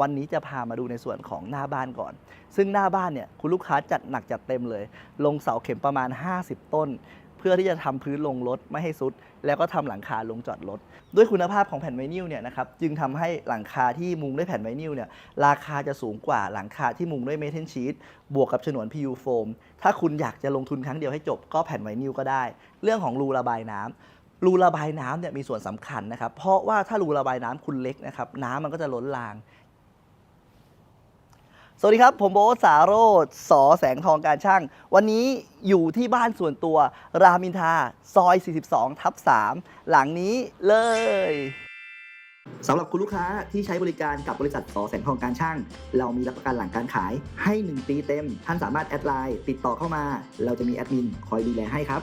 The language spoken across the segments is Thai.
วันนี้จะพามาดูในส่วนของหน้าบ้านก่อน ซึ่งหน้าบ้านเนี่ยคุณลูกค้าจัดหนักจัดเต็มเลย ลงเสาเข็มประมาณ 50 ต้น เพื่อที่จะทำพื้นลงรถไม่ให้ซุด แล้วก็ทำหลังคาลงจอดรถด้วยคุณภาพของแผ่นไวนิลเนี่ยนะครับจึงทำให้หลังคาที่มุงด้วยแผ่นไวนิลเนี่ยราคาจะสูงกว่าหลังคาที่มุงด้วยเมทัลชีตบวกกับฉนวน PU โฟมถ้าคุณอยากจะลงทุนครั้งเดียวให้จบก็แผ่นไวนิลก็ได้ เรื่องของรูระบายน้ำรูระบายน้ำเนี่ยมีส่วนสำคัญนะครับ เพราะว่าถ้ารูระบายน้ำคุณเล็กนะครับน้ำมันก็จะล้นราง สวัสดีครับ ผมโบทสาโรธสอแสงทองการช่าง วันนี้อยู่ที่บ้านส่วนตัว รามอินทราซอย 42 ทับ 3 หลังนี้เลยสำหรับคุณลูกค้าที่ใช้บริการกับบริษัทสอแสงทองการช่าง เรามีรับประกันหลังการขายให้ 1 ปีเต็ม ท่านสามารถแอดไลน์ติดต่อเข้ามา เราจะมีแอดมินคอยดูแลให้ครับ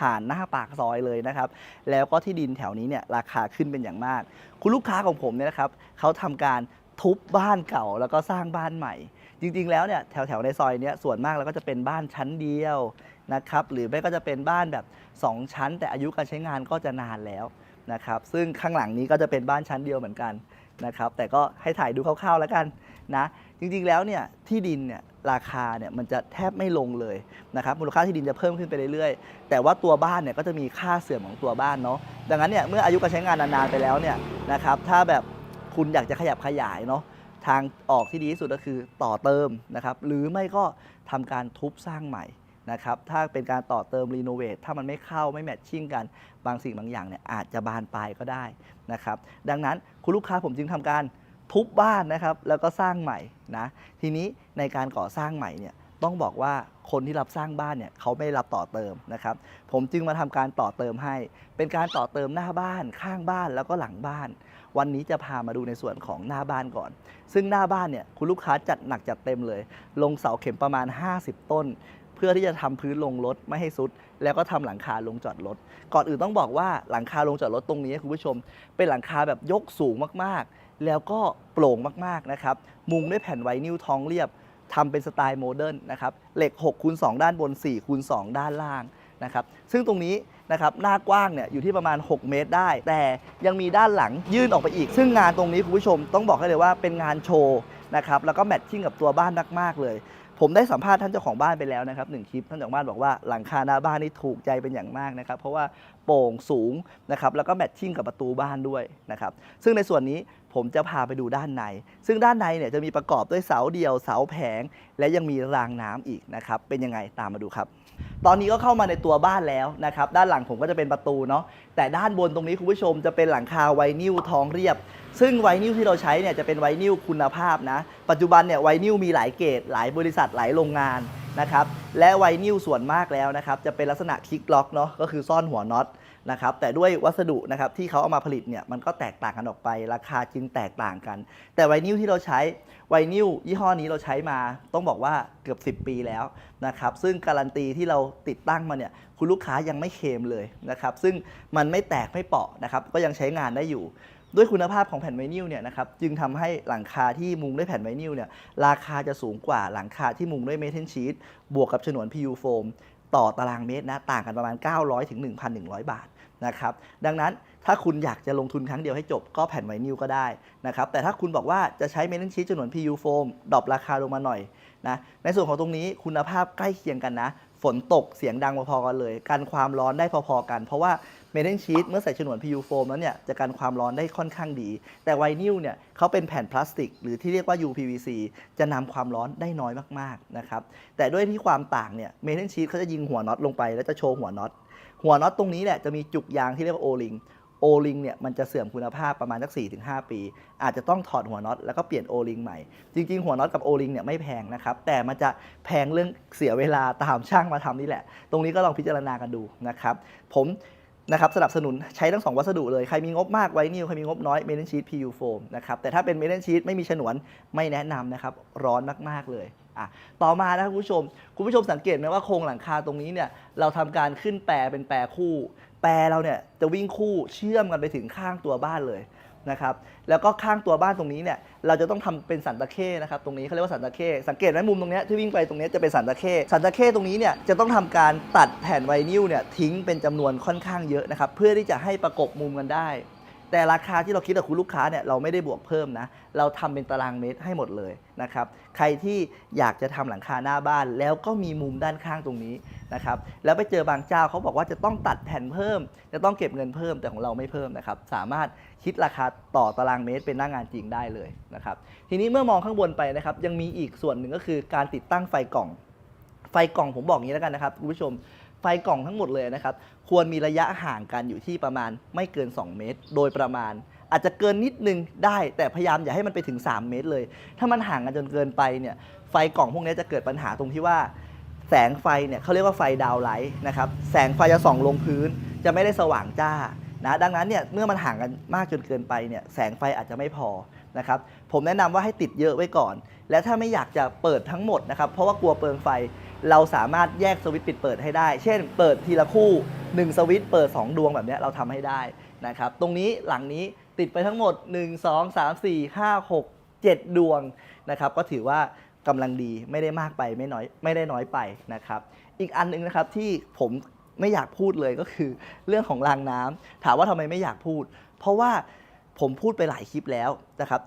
่าน่านหน้าปากซอยเลยนะครับ แล้วก็ที่ดินแถวนี้เนี่ยราคาขึ้นเป็นอย่างมาก คุณลูกค้าของผมเนี่ยนะครับเขาทำการทุบบ้านเก่าแล้วก็สร้างบ้านใหม่ จริงๆแล้วเนี่ยแถวๆในซอยเนี้ยส่วนมากแล้วก็จะเป็นบ้านชั้นเดียวนะครับหรือไม่ก็จะเป็นบ้านแบบ 2 ชั้น แต่อายุการใช้งานก็จะนานแล้วนะครับซึ่งข้างหลังนี้ก็จะเป็นบ้านชั้นเดียวเหมือนกันนะครับแต่ก็ให้ถ่ายดูคร่าวๆแล้วกันนะจริงๆแล้วเนี่ยที่ดินเนี่ย ราคาเนี่ยมันจะแทบไม่ลงเลยนะครับมูลค่าที่ดินจะเพิ่มขึ้นไปเรื่อยๆ แต่ว่าตัวบ้านเนี่ยก็จะมีค่าเสื่อมของตัวบ้านเนาะดังนั้นเนี่ยเมื่ออายุการใช้งานนานๆไปแล้วเนี่ยนะครับถ้าแบบคุณอยากจะขยับขยายเนาะทางออกที่ดีที่สุดก็คือต่อเติมนะครับหรือไม่ก็ทำการทุบสร้างใหม่นะครับถ้าเป็นการต่อเติมรีโนเวทถ้ามันไม่เข้าไม่แมทชิ่งกันบางสิ่งบางอย่างเนี่ยอาจจะบานปลายก็ได้นะครับดังนั้นคุณลูกค้าผมจึงทำการ ทุบบ้านนะครับ แล้วก็สร้างใหม่นะทีนี้ในการก่อสร้างใหม่เนี่ยต้องบอกว่าคนที่รับสร้างบ้านเนี่ยเขาไม่รับต่อเติมนะครับ ผมจึงมาทำการต่อเติมให้ เป็นการต่อเติมหน้าบ้านข้างบ้านแล้วก็หลังบ้าน วันนี้จะพามาดูในส่วนของหน้าบ้านก่อน ซึ่งหน้าบ้านเนี่ยคุณลูกค้าจัดหนักจัดเต็มเลย ลงเสาเข็มประมาณ 50 ต้น เพื่อที่จะทำพื้นลงรถไม่ให้ซุด แล้วก็ทำหลังคาลงจอดรถ ก่อนอื่นต้องบอกว่าหลังคาลงจอดรถตรงนี้คุณผู้ชม เป็นหลังคาแบบยกสูงมากๆ แล้วก็โปร่งมากๆนะครับ มุงด้วยแผ่นไวนิลทองเรียบทำเป็นสไตล์โมเดิร์นนะครับ เหล็ก6คูณ2ด้านบน4คูณ2ด้านล่างนะครับ ซึ่งตรงนี้นะครับหน้ากว้างเนี่ยอยู่ที่ประมาณ 6 เมตรได้ แต่ยังมีด้านหลังยื่นออกไปอีก ซึ่งงานตรงนี้คุณผู้ชมต้องบอกให้เลยว่าเป็นงานโชว์นะครับ แล้วก็แมทชิ่งกับตัวบ้านมากๆเลย ผมได้สัมภาษณ์ท่านเจ้าของบ้านไปแล้วนะครับหนึ่งคลิปท่านเจ้าของบ้านบอกว่าหลังคาหน้าบ้านนี่ถูกใจเป็นอย่างมากนะครับเพราะว่าโปร่งสูงนะครับแล้วก็แมทชิ่งกับประตูบ้านด้วยนะครับซึ่งในส่วนนี้ผมจะพาไปดูด้านใน ซึ่งด้านในเนี่ยจะมีประกอบด้วยเสาเดียวเสาแผง และยังมีรางน้ำอีกนะครับเป็นยังไงตามมาดูครับ ตอนนี้ก็เข้ามาในตัวบ้านแล้วนะครับด้านหลังผมก็จะเป็นประตูเนาะแต่ด้านบนตรงนี้คุณผู้ชมจะเป็นหลังคาไวนิลทองเรียบ ซึ่งไวนิลที่เราใช้เนี่ยจะเป็นไวนิลคุณภาพนะปัจจุบันเนี่ยไวนิลมีหลายเกรดหลายบริษัทหลายโรงงาน นะครับและไวนิลส่วนมากแล้วนะครับจะเป็นลักษณะคลิกล็อกเนาะก็คือซ่อนหัวน็อตนะครับแต่ด้วยวัสดุนะครับที่เขาเอามาผลิตเนี่ยมันก็แตกต่างกันออกไป ราคาจึงแตกต่างกัน แต่ไวนิลที่เราใช้ไวนิลยี่ห้อนี้เราใช้มาต้องบอกว่าเกือบ 10 ปีแล้วนะครับซึ่งการันตีที่เราติดตั้งมาเนี่ยคุณลูกค้ายังไม่เคลมเลยนะครับซึ่งมันไม่แตกไม่เปาะนะครับก็ยังใช้งานได้อยู่ ด้วยคุณภาพของแผ่นไวนิลเนี่ยนะครับจึงทำให้หลังคาที่มุงด้วยแผ่นไวนิลเนี่ยราคาจะสูงกว่าหลังคาที่มุงด้วยเมทัลชีตบวกกับฉนวน PU โฟมต่อตารางเมตรนะต่างกันประมาณ 900ถึง1,100 บาทนะครับดังนั้นถ้าคุณอยากจะลงทุนครั้งเดียวให้จบก็แผ่นไวนิลก็ได้นะครับแต่ถ้าคุณบอกว่าจะใช้เมทัลชีตฉนวน PU โฟมดรอปราคาลงมาหน่อยนะในส่วนของตรงนี้คุณภาพใกล้เคียงกันนะ ฝนตกเสียงดังพอๆกันเลย กันความร้อนได้พอๆกัน เพราะว่า เมทัลชีตเมื่อใส่ฉนวน PU โฟมแล้วเนี่ยจะกันความร้อนได้ค่อนข้างดี แต่ไวนิลเนี่ยเขาเป็นแผ่นพลาสติก หรือที่เรียกว่า UPVC จะนำความร้อนได้น้อยมากๆนะครับแต่ด้วยที่ความต่างเนี่ยเมทัลชีตเขาจะยิงหัวน็อตลงไป แล้วจะโชว์หัวน็อตหัวน็อตตรงนี้แหละจะมีจุกยางที่เรียกว่าโอลิงโอลิงเนี่ยมันจะเสื่อมคุณภาพประมาณสัก 4-5 ปี อาจจะต้องถอดหัวน็อตแล้วก็เปลี่ยนโอลิงใหม่ จริง ๆ หัวน็อตกับโอลิงเนี่ยไม่แพงนะครับ แต่มันจะแพงเรื่องเสียเวลาตามช่างมาทำนี่แหละ ตรงนี้ก็ลองพิจารณากันดูนะครับ ผม นะครับสนับสนุนใช้ทั้งสองวัสดุเลย ใครมีงบมากไวนิวใครมีงบน้อยเมทัลชีต PU foam นะครับแต่ถ้าเป็นเมทัลชีตไม่มีฉนวนไม่แนะนำนะครับร้อนมากๆเลยอะต่อมานะครับคุณผู้ชม คุณผู้ชมสังเกตไหมว่าโครงหลังคาตรงนี้เนี่ยเราทำการขึ้นแปรเป็นแปรคู่ แปรเราเนี่ยจะวิ่งคู่เชื่อมกันไปถึงข้างตัวบ้านเลย นะครับแล้วก็ข้างตัวบ้านตรงนี้เนี่ยเราจะต้องทำเป็นสันตะเข้นะครับตรงนี้เขาเรียกว่าสันตะเข้สังเกตไหมมุมตรงนี้ที่วิ่งไปตรงนี้จะเป็นสันตะเข้สันตะเข้ตรงนี้เนี่ยจะต้องทำการตัดแผ่นไวนิลเนี่ยทิ้งเป็นจำนวนค่อนข้างเยอะนะครับเพื่อที่จะให้ประกบมุมกันได้ แต่ราคาที่เราคิดกับคุณลูกค้าเนี่ยเราไม่ได้บวกเพิ่มนะ เราทำเป็นตารางเมตรให้หมดเลยนะครับ ใครที่อยากจะทำหลังคาหน้าบ้าน แล้วก็มีมุมด้านข้างตรงนี้นะครับ แล้วไปเจอบางเจ้าเขาบอกว่าจะต้องตัดแผ่นเพิ่ม จะต้องเก็บเงินเพิ่มแต่ของเราไม่เพิ่มนะครับ สามารถคิดราคาต่อตารางเมตรเป็นหน้างานจริงได้เลยนะครับ ทีนี้เมื่อมองข้างบนไปนะครับ ยังมีอีกส่วนหนึ่งก็คือการติดตั้งไฟกล่อง ไฟกล่องผมบอกงี้แล้วกันนะครับคุณผู้ชม ไฟกล่องทั้งหมดเลยนะครับ ควรมีระยะห่างกันอยู่ที่ประมาณไม่เกิน 2 เมตร โดยประมาณ อาจจะเกินนิดนึงได้แต่พยายามอย่าให้มันไปถึง 3 เมตรเลย ถ้ามันห่างกันจนเกินไปเนี่ยไฟกล่องพวกนี้จะเกิดปัญหาตรงที่ว่า แสงไฟเนี่ยเขาเรียกว่าไฟดาวไลท์นะครับแสงไฟจะส่องลงพื้น จะไม่ได้สว่างจ้านะดังนั้นเนี่ยเมื่อมันห่างกันมากจนเกินไปเนี่ยแสงไฟอาจจะไม่พอนะครับผมแนะนำว่าให้ติดเยอะไว้ก่อน และถ้าไม่อยากจะเปิดทั้งหมดนะครับเพราะว่ากลัวเปลืองไฟ เราสามารถแยกสวิตช์ปิดเปิดให้ได้ เช่น เปิดทีละคู่ 1 สวิตช์เปิด 2 ดวงแบบนี้เราทำให้ได้นะครับ ตรงนี้หลังนี้ติดไปทั้งหมด 1 2 3 4 5 6 7 ดวงนะครับ ก็ถือว่ากำลังดีไม่ได้มากไปไม่น้อยไม่ได้น้อยไปนะครับ อีกอันหนึงนะครับที่ผมไม่อยากพูดเลยก็คือเรื่องของรางน้ำถามว่าทำไมไม่อยากพูด เพราะว่าผมพูดไปหลายคลิปแล้วนะครับ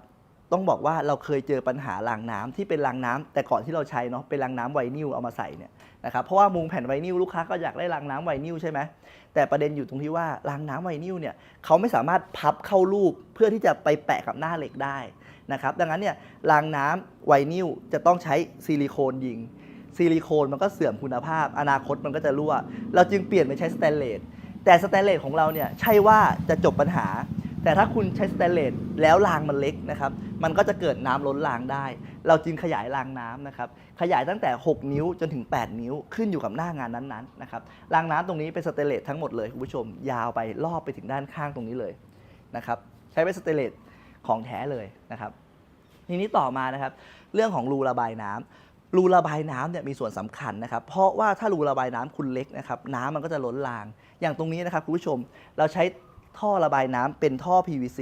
ต้องบอกว่าเราเคยเจอปัญหารางน้ำที่เป็นรางน้ำแต่ก่อนที่เราใช้เนาะเป็นรางน้ำไวนิลเอามาใส่เนี่ยนะครับเพราะว่ามุงแผ่นไวนิลลูกค้าก็อยากได้รางน้ำไวนิลใช่ไหมแต่ประเด็นอยู่ตรงที่ว่ารางน้ำไวนิลเนี่ยเขาไม่สามารถพับเข้ารูปเพื่อที่จะไปแปะกับหน้าเหล็กได้นะครับดังนั้นเนี่ยรางน้ำไวนิลจะต้องใช้ซิลิโคนยิงซิลิโคนมันก็เสื่อมคุณภาพ อนาคตมันก็จะรั่ว เราจึงเปลี่ยนไปใช้สแตนเลสแต่สแตนเลสของเราเนี่ยใช่ว่าจะจบปัญหา แต่ถ้าคุณใช้สแตนเลสแล้วรางมันเล็กนะครับ มันก็จะเกิดน้ำล้นรางได้ เราจึงขยายรางน้ำนะครับ ขยายตั้งแต่ 6 นิ้วจนถึง 8 นิ้วขึ้นอยู่กับหน้างานนั้นๆนะครับ รางน้ำตรงนี้เป็นสแตนเลสทั้งหมดเลยคุณผู้ชม ยาวไปรอบไปถึงด้านข้างตรงนี้เลยนะครับ ใช้เป็นสแตนเลสของแท้เลยนะครับ ทีนี้ต่อมานะครับ เรื่องของรูระบายน้ำรูระบายน้ำเนี่ยมีส่วนสำคัญนะครับ เพราะว่าถ้ารูระบายน้ำคุณเล็กนะครับน้ำมันก็จะล้นราง อย่างตรงนี้นะครับคุณผู้ชม เราใช้ ท่อระบายน้ำเป็นท่อ PVC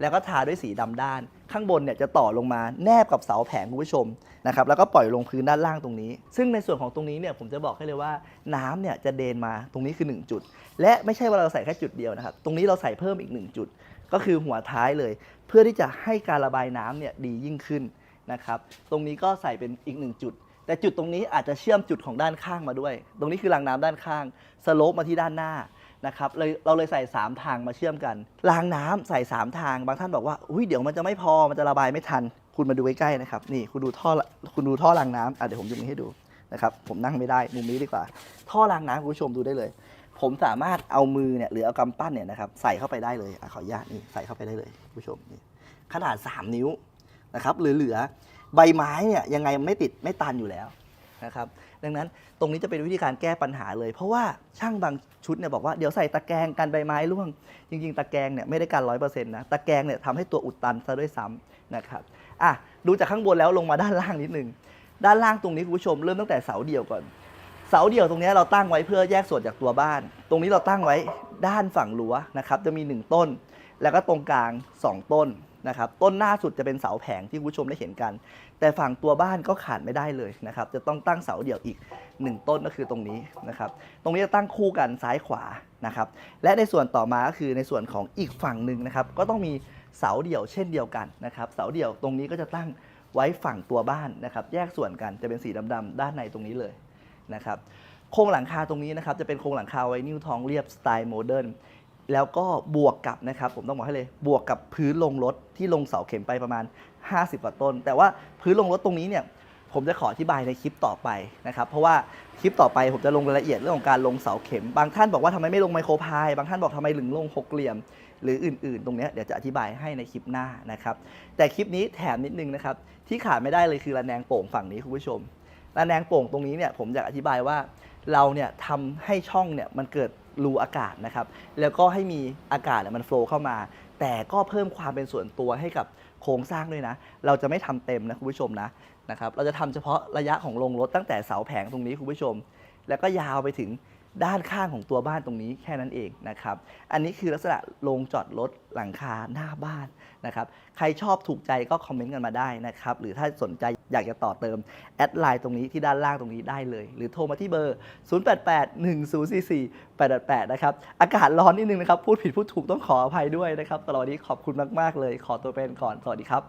แล้วก็ทาด้วยสีดำด้าน ข้างบนเนี่ยจะต่อลงมาแนบกับเสาแผงคุณผู้ชมนะครับแล้วก็ปล่อยลงพื้นด้านล่างตรงนี้ ซึ่งในส่วนของตรงนี้เนี่ยผมจะบอกให้เลยว่าน้ำเนี่ยจะเดนมาตรงนี้คือ 1 จุด และไม่ใช่ว่าเราใส่แค่จุดเดียวนะครับตรงนี้เราใส่เพิ่มอีก 1 จุด ก็คือหัวท้ายเลย เพื่อที่จะให้การระบายน้ำเนี่ยดียิ่งขึ้นนะครับตรงนี้ก็ใส่เป็นอีกหนึ่งจุดแต่จุดตรงนี้อาจจะเชื่อมจุดของด้านข้างมาด้วย ตรงนี้คือรางน้ำด้านข้าง สโลปมาที่ด้านหน้า นะครับเลยเราเลยใส่ 3 ทางมาเชื่อมกันรางน้ำใส่ 3 ทาง บางท่านบอกว่าอุ้ยเดี๋ยวมันจะไม่พอมันจะระบายไม่ทัน คุณมาดูใกล้ๆนะครับนี่คุณดูท่อคุณดูท่อรางน้ำอะเดี๋ยวผมจะมีให้ดูนะครับผมนั่งไม่ได้มุมนี้ดีกว่า ท่อรางน้ำคุณผู้ชมดูได้เลย ผมสามารถเอามือเนี่ยหรือเอากำปั้นเนี่ยนะครับใส่เข้าไปได้เลยอะขออนุญาตนี่ใส่เข้าไปได้เลยคุณผู้ชมนี่ขนาด 3 นิ้วนะครับเหลือๆใบไม้เนี่ยยังไงไม่ติดไม่ตันอยู่แล้ว นะครับ ดังนั้นตรงนี้จะเป็นวิธีการแก้ปัญหาเลย เพราะว่าช่างบางชุดเนี่ยบอกว่าเดี๋ยวใส่ตะแกรงกันใบไม้ร่วง จริง ๆ ตะแกรงเนี่ยไม่ได้กันร้อยเปอร์เซ็นต์นะ ตะแกรงเนี่ยทำให้ตัวอุดตันซะด้วยซ้ำนะครับ อะ ดูจากข้างบนแล้วลงมาด้านล่างนิดนึง ด้านล่างตรงนี้คุณผู้ชมเริ่มตั้งแต่เสาเดี่ยวก่อน เสาเดี่ยวตรงนี้เราตั้งไว้เพื่อแยกส่วนจากตัวบ้าน ตรงนี้เราตั้งไว้ด้านฝั่งรั้วนะครับ จะมี 1 ต้น แล้วก็ตรงกลาง 2 ต้นนะครับต้นหน้าสุดจะเป็นเสาแผงที่คุณผู้ชมได้เห็นกัน แต่ฝั่งตัวบ้านก็ขาดไม่ได้เลยนะครับ จะต้องตั้งเสาเดี่ยวอีก 1 ต้นก็คือตรงนี้นะครับ ตรงนี้จะตั้งคู่กันซ้ายขวานะครับ และในส่วนต่อมาก็คือในส่วนของอีกฝั่งหนึ่งนะครับ ก็ต้องมีเสาเดี่ยวเช่นเดียวกันนะครับ เสาเดี่ยวตรงนี้ก็จะตั้งไว้ฝั่งตัวบ้านนะครับ แยกส่วนกันจะเป็นสีดำๆด้านในตรงนี้เลยนะครับ โครงหลังคาตรงนี้นะครับจะเป็นโครงหลังคาไวนิลทองเรียบสไตล์โมเดิร์นแล้วก็บวกกับนะครับผมต้องบอกให้เลยบวกกับพื้นลงรถที่ลงเสาเข็มไปประมาณ 50กว่าต้น แต่ว่าพื้นลงรถตรงนี้เนี่ยผมจะขออธิบายในคลิปต่อไปนะครับ เพราะว่าคลิปต่อไปผมจะลงรายละเอียดเรื่องของการลงเสาเข็ม บางท่านบอกว่าทำไมไม่ลงไมโครพาย บางท่านบอกทำไมถึงลงหกเหลี่ยม หรืออื่นๆ ตรงนี้เดี๋ยวจะอธิบายให้ในคลิปหน้านะครับ แต่คลิปนี้แถมนิดนึงนะครับ ที่ขาดไม่ได้เลยคือระแนงโป่งฝั่งนี้คุณผู้ชม ระแนงโป่งตรงนี้เนี่ยผมอยากอธิบายว่าเราเนี่ยทำให้ช่องเนี่ยมันเกิดรูอากาศนะครับ แล้วก็ให้มีอากาศเนี่ยมันโฟล์เข้ามา แต่ก็เพิ่มความเป็นส่วนตัวให้กับ โครงสร้างด้วยนะ เราจะไม่ทำเต็มนะคุณผู้ชมนะนะครับ เราจะทำเฉพาะระยะของลงรถตั้งแต่เสาแผงตรงนี้คุณผู้ชม แล้วก็ยาวไปถึง ด้านข้างของตัวบ้านตรงนี้แค่นั้นเองนะครับ อันนี้คือลักษณะโรงจอดรถหลังคาหน้าบ้านนะครับ ใครชอบถูกใจก็คอมเมนต์กันมาได้นะครับ หรือถ้าสนใจอยากจะต่อเติม แอดไลน์ตรงนี้ที่ด้านล่างตรงนี้ได้เลย หรือโทรมาที่เบอร์ 0881044888 นะครับ อากาศร้อนนิดนึงนะครับ พูดผิดพูดถูกต้องขออภัยด้วยนะครับตลอดนี้ขอบคุณมาก ๆ เลย ขอตัวเป็นก่อน สวัสดีครับ